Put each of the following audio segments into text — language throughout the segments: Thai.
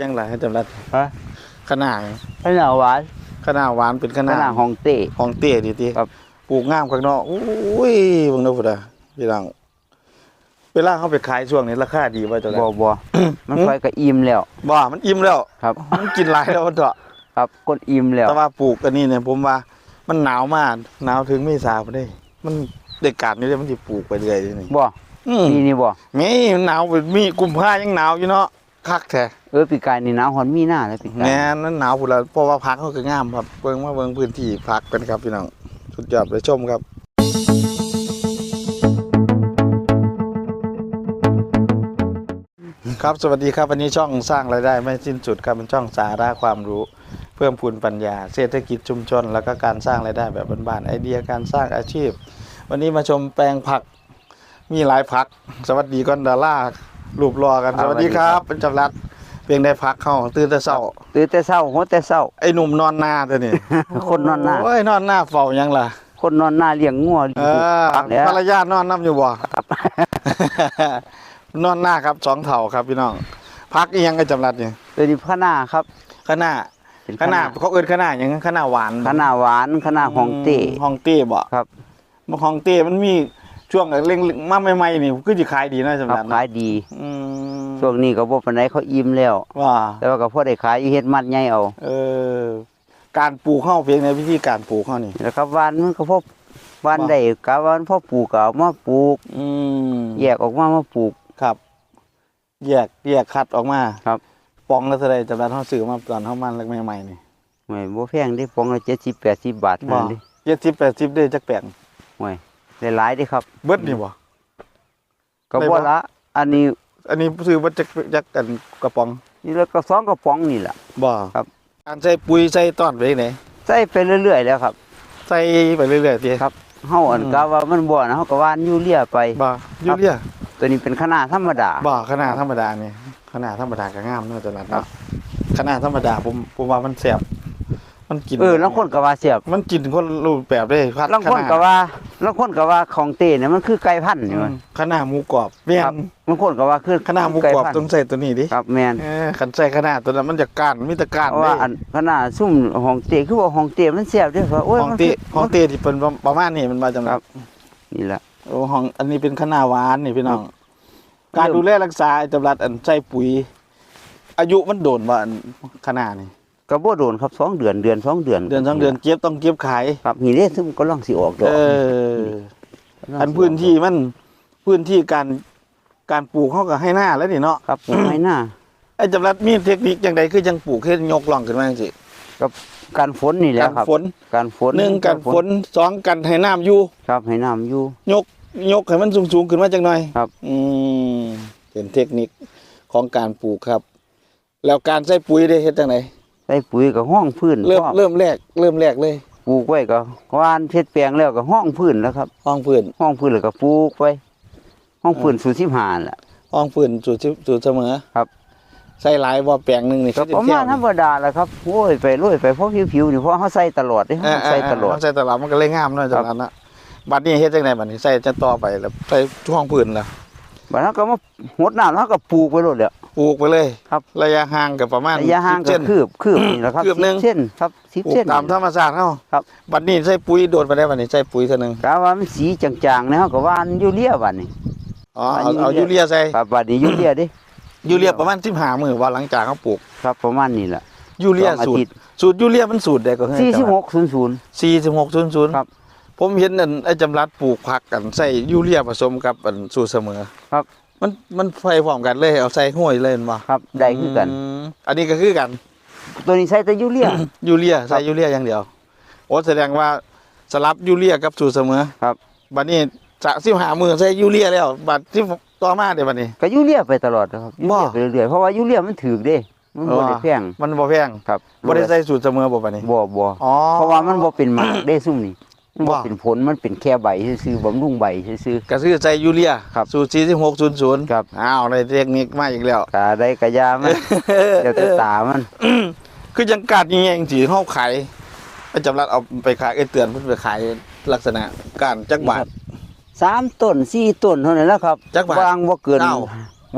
ยังไรให้จำรัดฮะขนาดขนาดหวานขนาดหวานเป็นขขนาดนาดของเต้ของเตี้ยดีทีครับปลูกงามข้างนอกอุ้ยเบิ่งดูพุ่นอะพี่น้องเวลาเขาไปขายช่วงนี้ราคาดีป่ะจำรับ่ดบ่มันค่อยก็อิ่มแล้วบ่มันอิ่มแล้วครับมันกินหลายแล้วมันเถอะครับก้นอิ่มแล้วแต่ว่าปลูกอันนี้เนี่ยผมว่า มันหนาวมากหนาวถึงเไม่สาบ่ได้ มันเด็กกาดนี่เลยมันสิปลูกไปเรื่อยนี่บ่อืมนี่นี่บ่มีมันหนาวมีกุมภายังหนาวอยู่เนาะ คักแท้เออปีกายนี่หนาวฮอนมีหน้าเลยปีกายแม่นนั่นหนาวพุ่นละเพราะว่าพักเขาก็งามครับเบิ่งมาเบิ่งพื้นที่พักกันครับพี่น้องสุดยอดเลยชมครับครับสวัสดีครับวันนี้ช่องสร้างรายได้ไม่สิ้นสุดครับเป็นช่องสาระความรู้ เพิ่มพูนปัญญา เศรษฐกิจชุมชน แล้วก็การสร้างรายได้แบบบ้านๆไอเดียการสร้างอาชีพ วันนี้มาชมแปลงผักมีหลายผัก สวัสดีก่อนดารา รูปรอกันสวัสดีครับเป็นจำรัดเพียงได้พักเข้าตื่นแต่เช้าตื่นแต่เช้าโหแต่เช้าไอ้หนุ่มนอนนาตัวนี้คนนอนหน้าโอ้ยนอนหน้าเฝ้ายังล่ะ คนนอนหน้าเลี้ยงงัวเออครับแล้วภรรยานอนน้ำอยู่บ่นอนหน้าครับสองเถ่าครับพี่น้องพักอีหยังก็จำรัดนี่ตัวนี้ขนาครับข้างหน้าเป็นข้างหน้าเขาเอิ้นข้างหน้าหยังข้างหน้าหวานขนาดหวานขนาดของเต้ห้องเต้บ่ครับมันห้องเต้มันมี ช่วงเร่งๆมาใหม่ๆนี่คือสิขายดีเนาะจำครัรับดขายดีอืมช่วงนี้ก็บ่ปานใดเขาอิ่มแล้วว่าแต่ว่าก็พอได้ขายอยู่เฮ็ดมัดใหญ่เอาเออ การปลูกข้าวเพียงในวิธีการปลูกข้าวนี่แล้วก็หวานมันก็พอหวานบ่ได้กะหวานพอปลูกก็เอามาปลูก อืมแยกออกมามาปลูกครับ แยกแยกคัดออกมาครับปองละเท่าใดจำรัดเฮาซื้อมาตอนเฮามันใหม่ๆนี่ไม่บ่แพงเด้ปองละ70 80บาทบ่นั่นเด้เจ็ดสิบแปดสิบได้จักแปลงห่วย ได้หลายเด้ครับ เบิดนี่บ่ ก็ได้บ่ บ่ละอันนี้อันนี้ซื้อเบิดจักจักกันกระป๋องนี่แล้วก็สองกระป๋องนี่ล่ะบ่ครับ การใส่ปุ๋ยใส่ต้อนไปไหนใส่ไปเรื่อยๆแล้วครับ ใส่ไปเรื่อยๆติครับ เฮาอันอืมกะว่ามันบ่นะเฮาก็หวานยูเรียไป บ่ยูเรียตัวนี้เป็นขนาดธรรมดา บ่ขนาดธรรมดานี่ขนาดธรรมดาก็งามเนาะตลาดครัเนาะบขนาดธรรมดาผมผมว่ามันแซ่บมันกินเออลางคนก็ว่าเสียบมันกินคนรูปแบบได้พัดลางคนขดก็ว่า ลางคนก็ว่าของเต้เนี่ยมันคือไก่พันธุ์นี่อืมัมนขนาดหมูกรอบแม่ครับนบางคนก็ว่าคือขนาดหมูไก่กรอบพันต้องธุ์ใส่ตัวนี้ดิครับแม่นเออคันใส่ขนาดตัวนั้นมันจะก้านมีแต่ก้านเพราะว่าเด้อันขนาดซุ่มของเต้คือว่าของเต้มันเสียบเด้อว่าโอ้ยของมันเตคือของเตที่เป็นประมาณนี้มันมาจังครับนี่ล่ะโอ้ของอันนี้เป็นขนาดหวานนี่พี่น้องครับการดูแลรักษาจำรัดอันใส่ปุ๋ย อายุมันโดนว่าอันขนาดนี่ ก็บ่โดนครับสองเดือนเดือนสองเดือนเดือนสองเดือนเก็บต้องเก็บขายครับนี่เด้ซึ่งก็ลองสิออกดอกเอออันพื้นที่มันพื้นที่การการปลูกเขาก็ให้หน้าแล้วนี่เนาะครับปลูกให้หน้าไอ้จำรัดมีเทคนิคอย่างใดคือยังปลูกให้ยกล่องขึ้นมาจังซี่การฝนนี่แหละการครับฝนการฝนหนึ่งการฝนสองการให้น้ำอยู่ครับให้น้ำอยู่ยกยกให้มันสูงๆขึ้นมาจังหน่อยครับ อืมเป็นเทคนิคของการปลูกครับ แล้วการใส่ปุ๋ยได้เฮ็ดจังได ใส่ปุ๋ยก็ห้องพื้นเริ่มพร้อเริ่มแรกเริ่มแรกเลยปลูกไว้ก็หวานเพชรแปลงแล้วก็ห้องพื้นแล้วครับ ห้องพื้นห้องพื้นแล้วก็ปลูกไว้ ห้องพื้นสูตรสิบห้าล่ะห้องพื้นสูตรที่สูตรเสมอครับใส่หลายบ่แปลงหนึงนี่ก็เขาจะประเที่มาณธรรมดาแหละครับโอ้ยไปโรยไปเพราะผิวๆนี่เพราะเขาใส่ตลอดเด้เออเขาใส่ตลอดเใส่ตลอดมันก็เลยงามเนาะจังนั้นนะบัดนี้เฮ็ดจังไดบัดนี้ใส่จะต่อไปแล้วใส่ห้องพื้นแล้วบัดนั้นก็มาหดน้ำแล้วก็ปลูกไปโลดแล้ว ปลูกไปเลยครับ ระยะห่างกับประมาณระยะห่าง10ก็เส้น คืบคืบนี่แหละครับคืบหนึ่ง10เส้นครับสิบปลูกเส้น ตามธรรมชาติเฮาครับ บัดนี้ใส่ปุ๋ยโดดไปได้บัดนี้ใส่ปุ๋ยเท่านึงกะว่ามันสีจางๆนะเขาก็ว่าอันยูเรียบัดนี้ อ๋อเอาอันนี้เอายูเรียใส่ครับบัดนี้ยูเรียเดิยูเรียประมาณ15มื้อว่าหลังจากเขาปลูกครับประมาณนี้แหละยูเรียสองอาสูตทิรตย์สูตรยูเรียมันสูตรใดก็ให้สี่สิบหกศูนย์ศูนย์สี่สิบหกศูนย์ศูนย์ครับผมเห็นอันไอ้จำรัดปลูกผักกันใส่ยูเรียผสมกับอันสูตรเสมอครับ มันมันไฟพร้อมกันเลยเอาใส่ห้วยเลยเห็นบ่ครับได้คือกันมอันนี้ก็คือกัน ตัวนี้ใส่แต่ยูเรียยูเรียใส่ยูเรียอย่างเดียวโอ้แสดงว่าสลับยูเรียกับสูตรเสมอครับบัดนี้จะสิบหามือใส่ยูเรียแล้วบัดที่ต่อมาเดี๋ยวบัดนี้ ก็ยูเรียไปตลอดนะครับยูบ่เรียไปเรื่อยๆเพราะว่ายูเรียมันถือเด้มันบ่ได้แพงมันบ่แพงครับบ่ได้ใส่สูตรเสมอบ่บัดนี้บ่บ่อ๋อเพราะว่ามันบ่เป็นหมากเด้ซุ่มนี่ มันบ่บ่เป็นผลมันเป็นแค่ใบซื่อๆบำรุงใบซื่อก็คือใส่ยูเรียครับสูตรสี่สิบหกศูนย์ศูนย์ครับ อ้าวในเทคนิคมาอีกแล้ว ๆกาได้กะยามัน เดี๋ยวแต่ตามัน คือยังกาดยังไงจริงๆเขาขายไอ้จำรัดเอาไปขายไอ้เตือนเพิ่นไปขายลักษณะการจักบาท สามต้นสี่ต้นเท่านั้นแหล้วครับจักบาทวางบ่เกินเก้า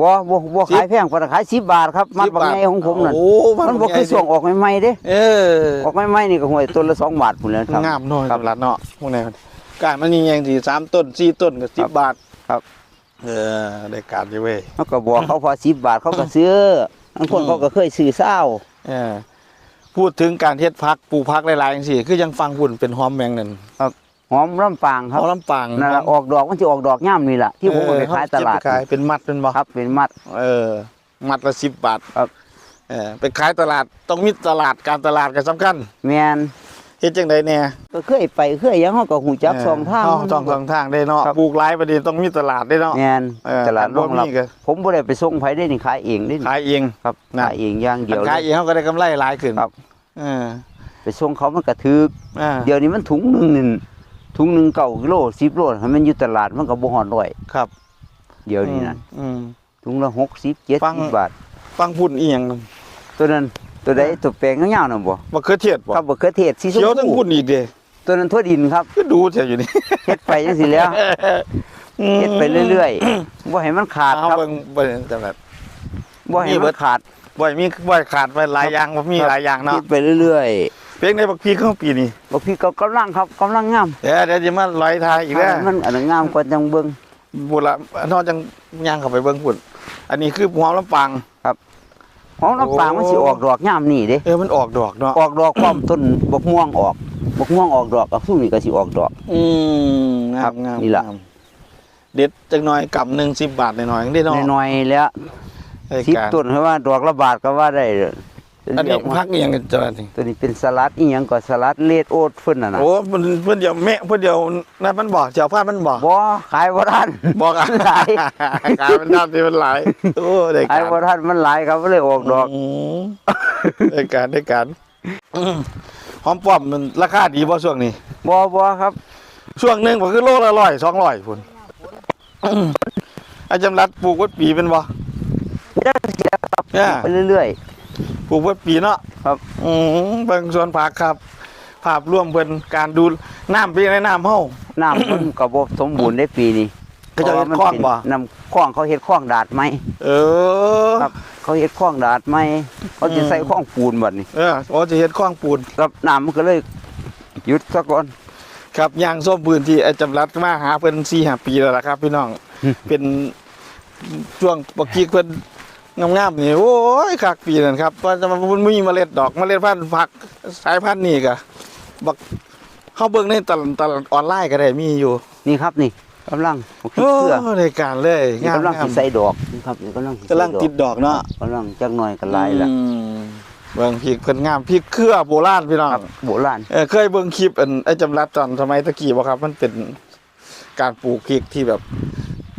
บ่บ่บ่ขายแพงปานนั้นขาย10บาทครับมัด10บางใหญ่ของผมนั่นโอ้มัมันบ่คือส่งออกใหม่ๆเด้เออออกใหม่ๆนี่ก็ห่วยต้นละ2บาทพุ่นแหล้วครับงามหน่อยครับสำหรับเนาะพวกนี้กายมันนี่ยังสี่สามต้นสี่ต้นก็สิบบาทครับ เออได้การอยู่เว้ยเขาก็บอกเขาพอ10บาทเขาก็ซื้อบางคนอืมเขาก็เคยซื้อเศร้าเออพูดถึงการเฮ็ดพักปลูกพักหลายๆอย่างสิคือยังฟังหุ่นเป็นหอมแมงนั่นห อมลำปางคหรับอมลำปางนั่นล่ะออกดอกมันสิออกดอกย่ามนี่ล่ะที่ผมเอาไปขายตลาดเออเขเก็บไปขายเป็นมัดเป็นบ่ครับเป็นมัด เออ มัดละสิบบาทครับเออไปขายตลาดต้องมีตลาดการตลาดก็สำคัญแม่นเฮ็ดจังไดแน่ก็เคยไปเคยหยังเฮาก็หูจักสองทางเอสองสองทางได้เนาะครับปลูกหลายประเด็นต้องมีตลาดได้เนาะแม่นเออตลาดรบ่องรับมีก็ผมบ่ได้ไปส่งไผได้นี่ขายเองได้นี่ขายเองครับนะขายเองอย่างเดียวขายเลยเองเขาก็ได้กำไรหลายขึ้นครับเออไปส่งเขามันก็ถึกอ่าเดี๋ยวนี้มันถุงหนึงนี่ ถุงหนึงเก้ากิโล10โลให้มันอยู่ตลาดมันก็บ่ฮอดร้อยครับเดี๋ยวนี้นะอืม ถุงละ60ฟัง70บาท ฟังพูดอีหยังนั่นตัวนั้นตัวใดตัวแปลงยาวๆนั่นบ่มะเขือเทศบ่ครับบ่เขือเทศสีชมเขียวทั้งพูพูดอีกเด้ตัวนั้นทั่วดินครับก็ดูเสียอยู่นี่เฮ็ดไปจังซี่แหล้วเฮ็ดไปเรื่อยๆบ่ให้มันขาดเอาครับเบิ่งเบิ่งจังได๋บ่ให้นี่เบิมัด นขาดบ่ให้มีบ่ให้ขาดไปหลายอย่างบ่มีหลายอย่างเนาะ เฮ็ดไปเรื่อยเพ ลงในบักพีเข้าปีนี้ๆบ่พี่ก็กำลังครับกำลังงามเดี๋ยวเดี๋ยวจะมาลอยทายอีกแล้วมันอันนั้นงามกว่าจังเบิ่งบุละนอกจังย่างเข้าไปเบิ่งพุ่นอันนี้คือหัวลำปางหอมน้ำปางมันสิออกดอกยามนี่เด้เออมันออกดอกเนาะออกดอกพร้อมต้นบกม่วงออกบกม่วงออกดอกกับซุ่มนี่ก็สิออกดอก อืมงาครัมบงามนี่ล่ะ งามเด็ดจังน้อยกำหนึ่งสิบบาทหน่อยๆได้เนาะน้อยๆแล้วไอ้สิบการต้นเพราะว่าดอกละบาทก็ว่าได้เด้ ออันนี้พักอหยังกันจังซี่ตัวนี้เป็นสลัดอีหยังก็สลัดเลดโอ๊ตเพิ่นน่ะนะโอ้เพิ่นเพิ่นเดียวแม่เพิ่นเดียวนั่นมันบอกเจ้าพาดมันบอกบ่ขายบ่ทันบอกอะหลายการมันทำที่มันหลายโอ้ได้ขายการบ่ทันมันหลายครับเลยออกดอกมได้การได้การอืมหอมป้อมมันราคาดีบ่ช่วงนี้บ่บ่ครับ ช่วงหนึงก็คือโลละร้อยสองร้อยพุ่นอืมอาจารย์รัดปลูกวัดปีเป็นบ่จักสิครับเนี่ยไปเรื่อย ปลูกวัดปีเนาะครับอืมเบิ่งสวนผักครับ ภาพร่วมเพิ่นการดูน้ำเป็นยังไงน้ำเฮาๆน้ำมันก็บ่สมบูรณ์ได้ปีนี้เขาจะเฮ็ดคลองบ่ น้ำคลองเขาเฮ็ดคลองดาดไหมเออ ครับ เขาเฮ็ดคลองดาดไหมเขาจะใส่คลองปูนบัดนี้เออโอ้จะเฮ็ดคลองปูน ครับน้ำมันก็เลยหยุดซะก่อน ครับย่างส้มปืนที่ไอ้จำรัดมาหาเพิ่น4 5ปีแล้วล่ะครับ พี่น้องอืมเป็นช่วงปกีเพิ่น งามๆนี่โอ้ยคักปีนั่นครับว่าจะมามันมีเมล็ดดอกเมล็ดพันธุ์ผักสายพันธุ์นี่ก็บักเฮาเบิ่งในตลาดตลาดออนไลน์ก็ได้มีอยู่นี่ครับนี่กำลังผมคิดโอ้เพื่อในการเลยนี่งามกำลังงาสิมใส่ดอกนี่ครับนี่กำลังสิกำลังใส่ติดดอกเนาะกำลังจักหน่อยก็หลายละอืมเบิ่งพริกเพิ่นงามพริกเครือโบราณพี่น้อง ครับโบราณเออเคยเบิ่งคลิปอันไอ้จำรัดตอนสมัยตะกี้บ่ครับ มันเป็นการปลูกพริกที่แบบ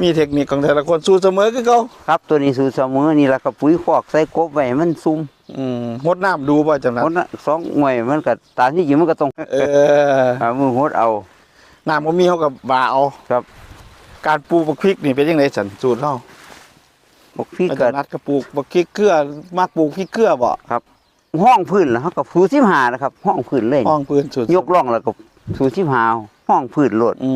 มีเทคนิคของแต่ละคนสู้เสมอคือเขาครับตัวนี้สูตรเสมอนี่ละก็ปุ๋ยคอกใส่กบไว้ให้มันซุ่มอืมงดน้ำดูบ่จำรัดคนละสองหน่วยมันก็ตามที่จริงมันก็ต้องเออหามือหดเอาน้ำก็มีเขากับบาเอาครับ การปลูกบักพริกนี่เป็นยังไงสันสูตรเฮาบอกพี่ไอ้ก็จำรัดก็ปลูกบักพริกเกลือมักปลูกพริกเกลือบ่ห้องพื้นแล้วเขาก็สูสิบหานะครับ ห้องพื้นเลยห้องปืนสุดยกร่องแล้วก็สูสิบหา ห้องพื้นโลดอื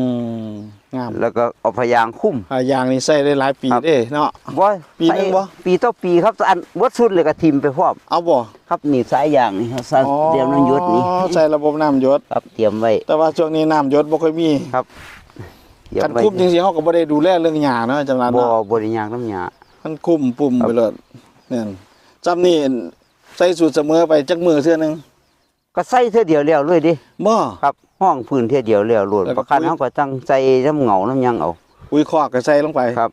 มงามแล้วก็เอาพยางคุ้มอ่ายางนี่ใส่ได้หลายปีครับเด้เนาะบ่ปีหนึ่งบ่ใส่ปีต่อปีครับอันวัดสุดเลยก็ทิมไปพร้อมเอาบ่ครับนี่สายยางนี่ครับสายเตรียมน้ำหยศนี่อ๋อใส่ระบบน้ำหยศครับเตรียมไว้ แต่ว่าช่วงนี้น้ำหยศบ่ค่อยมีเตรียคัมนไว้คุ้มจริงๆเขาก็บ่ได้ดูแลเรื่องหญ้าเนาะจำรัดบ่เนาะบ่ได้ยางน้ำยามันคุ้มปุ่มครับไปเลยเนี่ยจำนี่ใส่สูตรเสมอไปจักมือเสื้อหนึงก็ใส่เท่อเดียวแล้วเลยดิบ่ครับ ห้องพื้นเท่อเดียวแล้วโลดแล้วก็ประกันปุ๋ยเฮาก็ตั้งใจน้ำเหงาน้ำหยังเอา ปุ๋ยคอกก็ใส่ลงไปครับ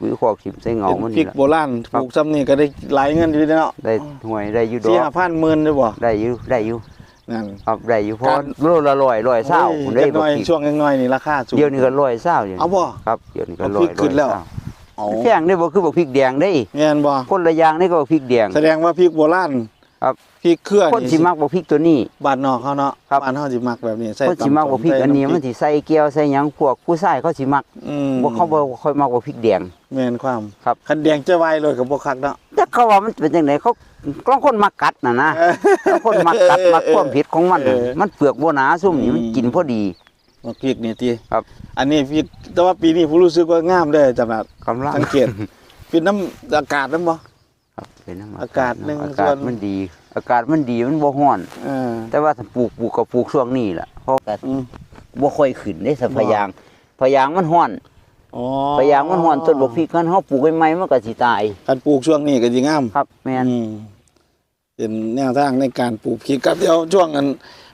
ปุ๋ยคอกขิมใส่เหงาเป็นมันพรินี่กล่ะโบราณครัปบลูกซ้ำนี่ก็ได้หลายเงินอยู่เนาะได้ห่วยได้อยู่ดอสี่กห้าพันหมื่นได้บ่ได้อยู่ได้อยู่นั่น ครับได้อยู่เพราะการ โลละร้อยร้อยเศร้าโอ้ยได้จักหบ่น่อยผิดช่วงน้อยๆนี่ราคาสูง เดี๋ยวนี้ก็ร้อยเศร้าอยู่เอาบ่ครับเดี๋ยวนี้ก็เอาร้พอริยกขึ้นแล้วร้อยเอาเศร้าแพงนี่บ่คือบ่พริกแดงได้ แม่นบ่คนละอย่างนี่ก็บ่พริกแดงแสดงว่าพริกโบราณ ครับพริกเครือคนสิมักบ่พริกตัวนี้บ้านนอกเขาเนาะครับบ้านเฮาสิมักแบบนี้ใส่คนสิมักบ่พริกใส่อันนี้ำมันสิใส่เกี๊ยวใส่หยังพวกผู้ชายเขาสิมักอืมบ่เขาบ่ค่อยมักบ่พริกแดงแม่นความครับคันแดงจะไวเลยก็บ่คักเนาะแต่เขาว่ามันเป็นจังไดเขากลางคนมักกัดน่ะนะบางคนมักกัดมักความเผ็ดของมันน่ะเออมันเปลือกบัวหนาซุ่มนี่อืมมันกินพอดีบักพริกนี่ติครับ อันนี้พริกแต่ว่าปีนี้ผมรู้สึกว่างามเด้อจำนัดกำลังสังเกตเป็นน้ำอากาศนั่นบ่ ครับเป็นน้ำอากาศหนึ่งอากาศส่วนมันดี อากาศมันดีมันบ่ร้อนเออแต่ว่าถ้าปลูกปลูกก็ปลูกช่วงนี้ล่ะเพราะก็อืมบ่ค่อยขึ้นได้สับ่พยางพยางมันร้อนอ๋อพยางมันร้อนต้นบ่พริกกันเฮาปลูกใหม่ๆมันก็สิตายการปลูกช่วงนี้ก็สิงามครับ แม่นอืมเป็นแนวทางในการปลูกพริกครับเดี๋ยวช่วงนั้น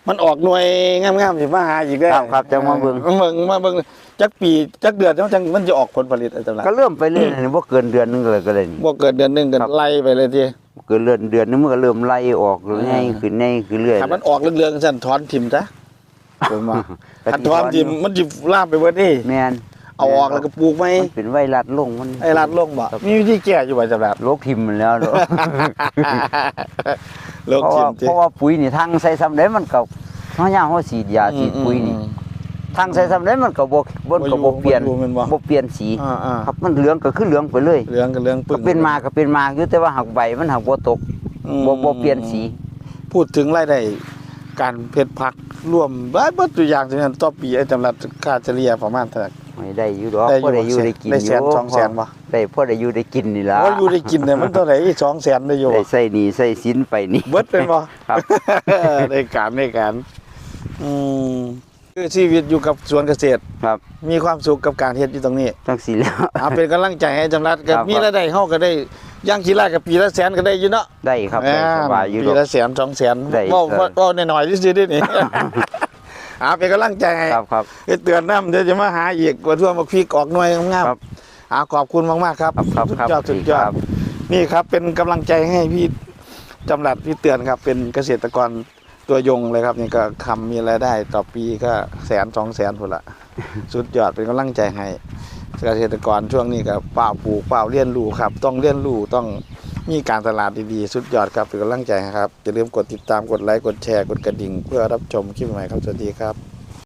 มันออกหน่วยงามๆสิมาหาอีกได้อครับครับจังมาเบิ่งเบิ่งมาเบิ่ง จักปีจักเดือนแล้วจังมันจะออกผลผลิตอะไรต่างก็เริ่มไปเรื่อยๆบ่เกินเดือนหนึงเลยก็เลยนี่ๆบ่เกิดเดือนหนึงกันครับไล่ไปเลยทีเกินเดือนเดือนนึงมันก็เริ่มไล่ออกอ่าง่ายขึ้นง่ายขึ้นเรื่อยถ้ามันออกเรื่องๆซั่นถอนทิ่มจ้ะผมว่าก็ถ้าถอนทิ่มมันสิลามไปเบิดนี่แม่นเอาออกแล้วก็ปลูกไหมมันเป็นไวรัสลงมันไอ้รัดลงบ่มีวิธีแก้อยู่บ่สำหรับโรคทิมมันแล้วเนอะโลกเพราะทิ่ว่ามเพราะว่าปุ๋ยนี่ทางใส่ซ้ำได้มันก็เฮาย่างเฮาฉีดยาฉีดปุ๋ยนี่ ทางใส่ซ้ำได้มันก็บ่บ่ก็บ่เปลี่ยนบ่อยู่แม่นบ่ บ่เปลี่ยนสีอ่าๆครับมันเหลืองก็คือเหลืองไปเลยเรื่องกับเรื่องปึ้ก็งเป็นมาก็เป็นมาอยู่แต่ว่าหักใบมันหักบ่ตกอืมบ่บ่เปลี่ยนสีพูดถึงรายได้การเพชรผักรวมบ้านเบิดตัวอย่างจังนั้นต่อปีไอ้จำรัดค่าเฉลี่ยประมาณเท่าไหร่ไม่ได้อยู่ดอกได้พอได้อยู่ได้กินได้อแสยู่นสองแสนบ่ได้พอได้อยู่ได้กินนี่ล่ะว่าอยู่ได้กินเนี่ยมันเท่าไหร่สองแสนได้อยู่ได้ใส่หนี้ใส่สินไปนี่ เบิดเป็นบ่ ครับ ได้การได้การอืม คือชีวิตอยู่กับสวนเกษตร ครับ มีความสุขกับการเฮ็ดอยู่ตรงนี้จังสิแล้ว เอาเป็นกำลังใจให้จำรัดกับครับ มีรายได้เฮาก็ได้ย่างขี้ไร่กับปีละแสนก็ได้อยู่เนาะได้ครับได้สบายอยู่ปีดอกละแสนสองแสนได้ว่าเออว่าว่าหน่อยๆซื่อๆเด้นี่ เอาเป็นกำลังใจให้ ครับครับให้เตือนน้ำเดี๋ยวจะมาหาอีกว่าทั่วมาพีกออกหน่วยงามครับๆเอาขอบคุณมากๆครับครับครับสุดยอดครับสุดยอดนี่ครับเป็นกำลังใจให้พี่จำหลัดพี่เตือนครับ เป็นเกษตรกร ตัวยงเลยครับนี่ก็คำมีรายได้ต่อปีก็แสนสองแสนพุ่นละสุดยอดเป็นกำลังใจให้เกษตรกรช่วงนี้ก็เปล่าปลูกเปล่าเรียนรู้ครับ ต้องเรียนรู้ต้องมีการตลาดดีๆ สุดยอดครับเป็นกำลังใจให้ครับอย่าลืมกดติดตามกดไลค์กดแชร์กดกระดิ่ง เพื่อรับชมคลิปใหม่ครับสวัสดีครับ